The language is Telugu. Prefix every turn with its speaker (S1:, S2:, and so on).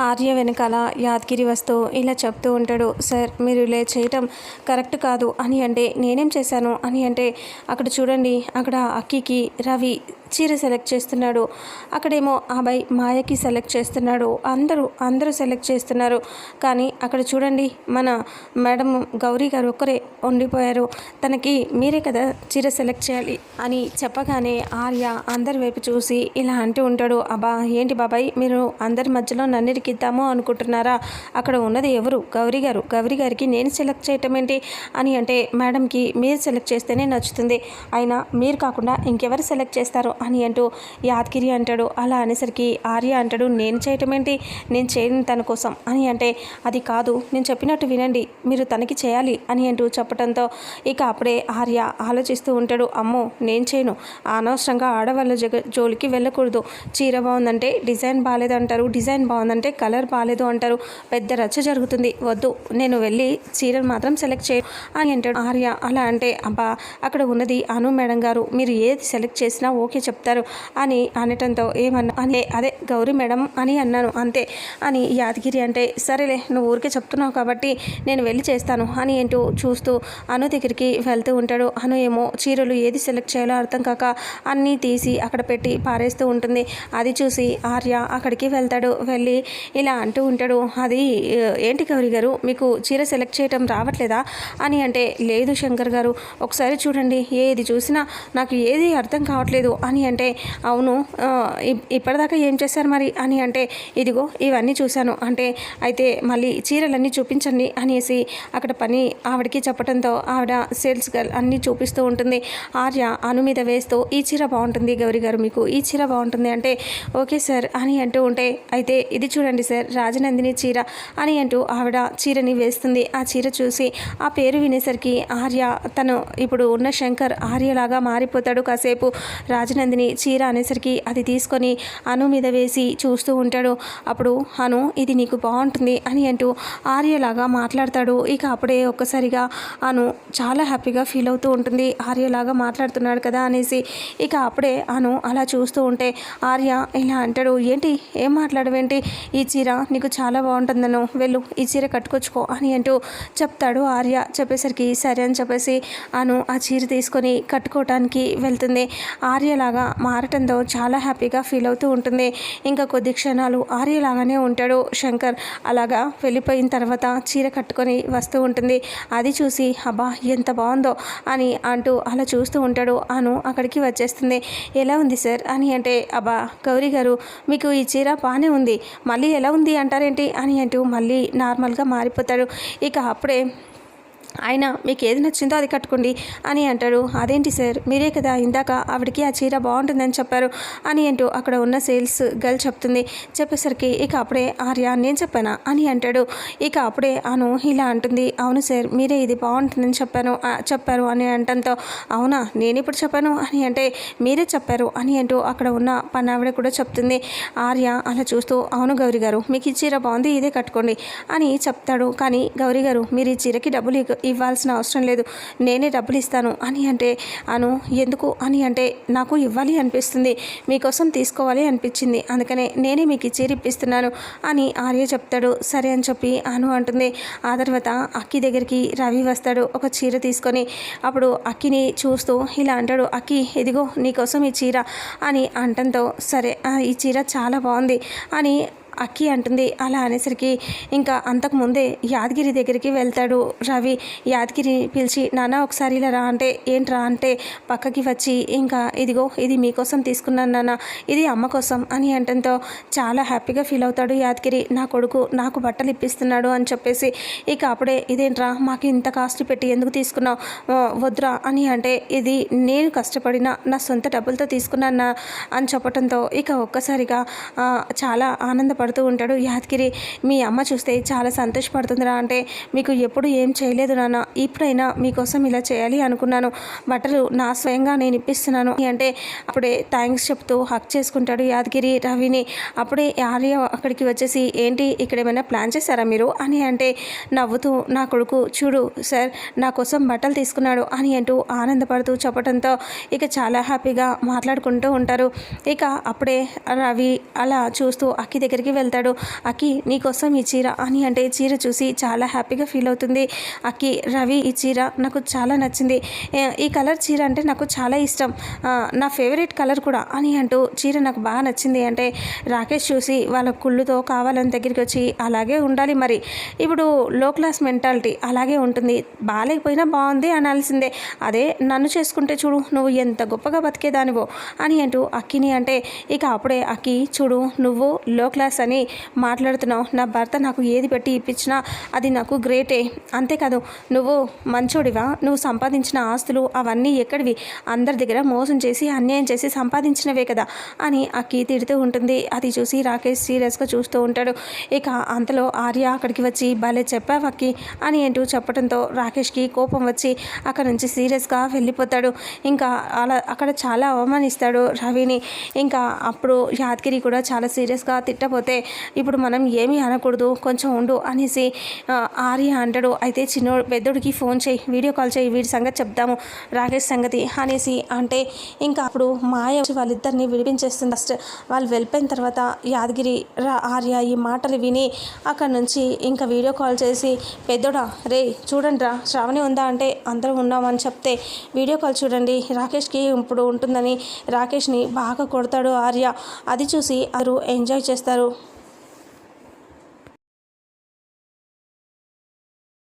S1: ఆర్య వెనకాల యాదగిరి వస్తూ ఇలా చెప్తూ ఉంటాడు సార్ మీరు ఇలా చేయటం కరెక్ట్ కాదు. అని అంటే నేనేం చేశాను? అని అంటే అక్కడ చూడండి అక్కడ అక్కికి రవి చీర సెలెక్ట్ చేస్తున్నాడు. అక్కడేమో అబ్బాయి మాయకి సెలెక్ట్ చేస్తున్నాడు. అందరూ అందరూ సెలెక్ట్ చేస్తున్నారు. కానీ అక్కడ చూడండి మన మేడం గౌరీ గారు ఒక్కరే ఉండిపోయారు. తనకి మీరే కదా చీర సెలెక్ట్ చేయాలి అని చెప్పగానే ఆర్య అందరి వైపు చూసి ఇలా అంటూ ఉంటాడు అబ్బా ఏంటి బాబాయ్ మీరు అందరి మధ్యలో నన్నిటికీ ఎక్కిద్దాము అనుకుంటున్నారా? అక్కడ ఉన్నది ఎవరు? గౌరీ గారు. గౌరీ గారికి నేను సెలెక్ట్ చేయటం ఏంటి అని అంటే మేడంకి మీరు సెలెక్ట్ చేస్తేనే నచ్చుతుంది. అయినా మీరు కాకుండా ఇంకెవరు సెలెక్ట్ చేస్తారు అని అంటూ యాదగిరి అంటాడు. అలా అనేసరికి ఆర్య అంటాడు నేను చేయటం ఏంటి? నేను చేయను తన కోసం అని అంటే అది కాదు నేను చెప్పినట్టు వినండి. మీరు తనకి చేయాలి అని అంటూ చెప్పడంతో ఇక అప్పుడే ఆర్య ఆలోచిస్తూ ఉంటాడు. అమ్మో నేను చేయను. అనవసరంగా ఆడవాళ్ళ జగ జోలికి వెళ్ళకూడదు. చీర బాగుందంటే డిజైన్ బాగాలేదంటారు డిజైన్ బాగుందంటే కలర్ బాగాలేదు అంటారు. పెద్ద రచ్చ జరుగుతుంది. వద్దు నేను వెళ్ళి చీరను మాత్రం సెలెక్ట్ చేయ అని అంటాడు ఆర్య. అలా అంటే అబ్బా అక్కడ ఉన్నది అను మేడం గారు. మీరు ఏది సెలెక్ట్ చేసినా ఓకే చెప్తారు అని అనటంతో ఏమన్నా అనే అదే గౌరీ మేడం అని అన్నాను అంతే అని యాదగిరి అంటే సరేలే నువ్వు ఊరికే చెప్తున్నావు కాబట్టి నేను వెళ్ళి చేస్తాను అని ఏంటో చూస్తూ అను దగ్గరికి వెళ్తూ ఉంటాడు. అను ఏమో చీరలు ఏది సెలెక్ట్ చేయాలో అర్థం కాక అన్నీ తీసి అక్కడ పెట్టి పారేస్తూ ఉంటుంది. అది చూసి ఆర్య అక్కడికి వెళ్తాడు. వెళ్ళి ఇలా అంటూ ఉంటాడు అది ఏంటి గౌరీ గారు మీకు చీర సెలెక్ట్ చేయటం రావట్లేదా? అని అంటే లేదు శంకర్ గారు ఒకసారి చూడండి ఏది చూసినా నాకు ఏది అర్థం కావట్లేదు అని అంటే అవును ఇప్పటిదాకా ఏం చేశారు మరి? అని అంటే ఇదిగో ఇవన్నీ చూశాను. అంటే అయితే మళ్ళీ చీరలన్నీ చూపించండి అనేసి అక్కడ పని ఆవిడకి చెప్పడంతో ఆవిడ సేల్స్ గర్ల్ అన్నీ చూపిస్తూ ఉంటుంది. ఆర్య అను మీద వేస్తూ ఈ చీర బాగుంటుంది గౌరీ గారు మీకు ఈ చీర బాగుంటుంది. అంటే ఓకే సార్ అని అంటూ ఉంటే అయితే ఇది చూడండి సార్ రాజనందిని చీర అని అంటూ ఆవిడ చీరని వేస్తుంది. ఆ చీర చూసి ఆ పేరు వినేసరికి ఆర్య తను ఇప్పుడు ఉన్న శంకర్ ఆర్యలాగా మారిపోతాడు కాసేపు. రాజనందిని చీర అనేసరికి అది తీసుకొని అను మీద వేసి చూస్తూ ఉంటాడు. అప్పుడు అను ఇది నీకు బాగుంటుంది అని అంటూ ఆర్యలాగా మాట్లాడతాడు. ఇక అప్పుడే ఒక్కసారిగా అను చాలా హ్యాపీగా ఫీల్ అవుతూ ఉంటుంది. ఆర్యలాగా మాట్లాడుతున్నాడు కదా అనేసి ఇక అప్పుడే అను అలా చూస్తూ ఉంటే ఆర్య ఇలా అంటాడు ఏంటి? ఏం మాట్లాడవేంటి? ఈ ఈ చీర నీకు చాలా బాగుంటుందను వెళ్ళు ఈ చీర కట్టుకొచ్చుకో అని అంటూ చెప్తాడు ఆర్య. చెప్పేసరికి సరే అని చెప్పేసి అను ఆ చీర తీసుకొని కట్టుకోవటానికి వెళ్తుంది. ఆర్యలాగా మారటంతో చాలా హ్యాపీగా ఫీల్ అవుతూ ఉంటుంది. ఇంకా కొద్ది క్షణాలు ఆర్యలాగానే ఉంటాడు శంకర్. అలాగా వెళ్ళిపోయిన తర్వాత చీర కట్టుకొని వస్తూ ఉంటుంది. అది చూసి అబ్బా ఎంత బాగుందో అని అంటూ అలా చూస్తూ ఉంటాడు అను. అక్కడికి వచ్చేస్తుంది. ఎలా ఉంది సార్? అని అంటే అబ్బా గౌరీ గారు మీకు ఈ చీర బాగానే ఉంది. మళ్ళీ ఎలా ఉంది అంటారేంటి అని అంటూ మళ్ళీ నార్మల్గా మారిపోతాడు. ఇక అప్పుడే ఆయన మీకు ఏది నచ్చిందో అది కట్టుకోండి అని అంటాడు. అదేంటి సార్? మీరే కదా ఇందాక ఆవిడకి ఆ చీర బాగుంటుందని చెప్పారు అని అంటూ అక్కడ ఉన్న సేల్స్ గర్ల్ చెప్తుంది. చెప్పేసరికి ఇక అప్పుడే ఆర్య నేను చెప్పానా? అని అంటాడు. ఇక అప్పుడే అను ఇలా అంటుంది. అవును సార్ మీరే ఇది బాగుంటుందని చెప్పాను చెప్పారు అని అంటంతో అవునా నేను ఇప్పుడు చెప్పాను అని అంటే మీరే చెప్పారు అని అంటూ అక్కడ ఉన్న పన్నావిడ కూడా చెప్తుంది. ఆర్య అలా చూస్తూ అవును గౌరీ గారు మీకు ఈ చీర బాగుంది ఇదే కట్టుకోండి అని చెప్తాడు. కానీ గౌరీ గారు మీరు ఈ చీరకి డబ్బులు ఇవ్వాల్సిన అవసరం లేదు. నేనే డబ్బులు ఇస్తాను అని అంటే అను ఎందుకు? అని అంటే నాకు ఇవ్వాలి అనిపిస్తుంది. మీకోసం తీసుకోవాలి అనిపించింది. అందుకనే నేనే మీకు చీర ఇప్పిస్తున్నాను. అని ఆర్య చెప్తాడు. సరే అని చెప్పి అను అంటుంది. ఆ తర్వాత అక్కి దగ్గరికి రవి వస్తాడు. ఒక చీర తీసుకొని అప్పుడు అక్కిని చూస్తూ ఇలా అంటాడు. అక్కి ఇదిగో నీకోసం ఈ చీర అని అంటంతో సరే ఈ చీర చాలా బాగుంది అని అక్కి అంటుంది. అలా అనేసరికి ఇంకా అంతకుముందే యాదగిరి దగ్గరికి వెళ్తాడు రవి. యాదగిరి పిలిచి నాన్న ఒకసారి ఇలా రా అంటే ఏంట్రా అంటే పక్కకి వచ్చి ఇంకా ఇదిగో ఇది మీకోసం తీసుకున్నాను నాన్న ఇది అమ్మ కోసం అని అంటంతో చాలా హ్యాపీగా ఫీల్ అవుతాడు యాదగిరి. నా కొడుకు నాకు బట్టలు ఇప్పిస్తున్నాడు అని చెప్పేసి ఇక అప్పుడే ఇదేంట్రా మాకు ఇంత కాస్ట్ పెట్టి ఎందుకు తీసుకున్నావు? వద్దురా అని అంటే ఇది నేను కష్టపడిన నా సొంత డబ్బులతో తీసుకున్నాను అని చెప్పడంతో ఇక ఒక్కసారిగా చాలా ఆనందపడు పడుతూ ఉంటాడు. యాదగిరి మీ అమ్మ చూస్తే చాలా సంతోషపడుతుందిరా. అంటే మీకు ఎప్పుడు ఏం చేయలేదు నాన్న. ఇప్పుడైనా మీకోసం ఇలా చేయాలి అనుకున్నాను. బట్టలు నా స్వయంగా నేను ఇప్పిస్తున్నాను. అంటే అప్పుడే థ్యాంక్స్ చెప్తూ హక్ చేసుకుంటాడు యాదగిరి రవిని. అప్పుడే ఆర్య అక్కడికి వచ్చేసి ఏంటి ఇక్కడ ఏమైనా ప్లాన్ చేశారా మీరు? అని అంటే నవ్వుతూ నా కొడుకు చూడు సార్ నా కోసం బట్టలు తీసుకున్నాడు అని అంటూ ఆనందపడుతూ చెప్పడంతో ఇక చాలా హ్యాపీగా మాట్లాడుకుంటూ ఉంటారు. ఇక అప్పుడే రవి అలా చూస్తూ అక్కి దగ్గరికి దగ్గరికి వెళ్తాడు. అక్కి నీకోసం ఈ చీర అని అంటే చీర చూసి చాలా హ్యాపీగా ఫీల్ అవుతుంది. అక్కి రవి ఈ చీర నాకు చాలా నచ్చింది. ఈ కలర్ చీర అంటే నాకు చాలా ఇష్టం. నా ఫేవరెట్ కలర్ కూడా అని అంటూ చీర నాకు బాగా నచ్చింది. అంటే రాకేష్ చూసి వాళ్ళ కుళ్ళుతో కావాలని దగ్గరికి వచ్చి అలాగే ఉండాలి మరి. ఇప్పుడు లో క్లాస్ మెంటాలిటీ అలాగే ఉంటుంది. బాగాలేకపోయినా బాగుంది అనాల్సిందే. అదే నన్ను చేసుకుంటే చూడు నువ్వు ఎంత గొప్పగా బతికేదానివో అని అంటూ అక్కిని అంటే ఇక అప్పుడే అక్కి చూడు నువ్వు లో క్లాస్ అని మాట్లాడుతున్నావు. నా భర్త నాకు ఏది పెట్టి ఇప్పించినా అది నాకు గ్రేటే. అంతేకాదు నువ్వు మంచోడివా? నువ్వు సంపాదించిన ఆస్తులు అవన్నీ ఎక్కడివి? అందరి దగ్గర మోసం చేసి అన్యాయం చేసి సంపాదించినవే కదా అని అక్కి తిడుతూ ఉంటుంది. అది చూసి రాకేష్ సీరియస్గా చూస్తూ ఉంటాడు. ఇక అంతలో ఆర్య అక్కడికి వచ్చి భలే చెప్పావు అక్కి అని ఏంటో చెప్పడంతో రాకేష్కి కోపం వచ్చి అక్కడ నుంచి సీరియస్గా వెళ్ళిపోతాడు. ఇంకా అలా అక్కడ చాలా అవమానిస్తాడు రవిని. ఇంకా అప్పుడు యాదగిరి కూడా చాలా సీరియస్గా తిట్టపోతే ఇప్పుడు మనం ఏమీ అనకూడదు కొంచెం ఉండు అనేసి ఆర్య అంటాడు. అయితే చిన్న పెద్దోడికి ఫోన్ చేయి వీడియో కాల్ చేయి వీడి సంగతి చెప్దాము రాకేష్ సంగతి అనేసి అంటే ఇంకా అప్పుడు మాయ వాళ్ళిద్దరిని విడిపించేస్తుంది. ఫస్ట్ వాళ్ళు వెళ్ళిపోయిన తర్వాత యాదగిరి రా ఆర్య ఈ మాటలు విని అక్కడ నుంచి ఇంకా వీడియో కాల్ చేసి పెద్దోడా రే చూడండి రా శ్రావణి ఉందా అంటే అందరం ఉన్నామని చెప్తే వీడియో కాల్ చూడండి రాకేష్కి ఇప్పుడు ఉంటుందని రాకేష్ని బాగా కొడతాడు ఆర్య. అది చూసి అందరూ ఎంజాయ్ చేస్తారు.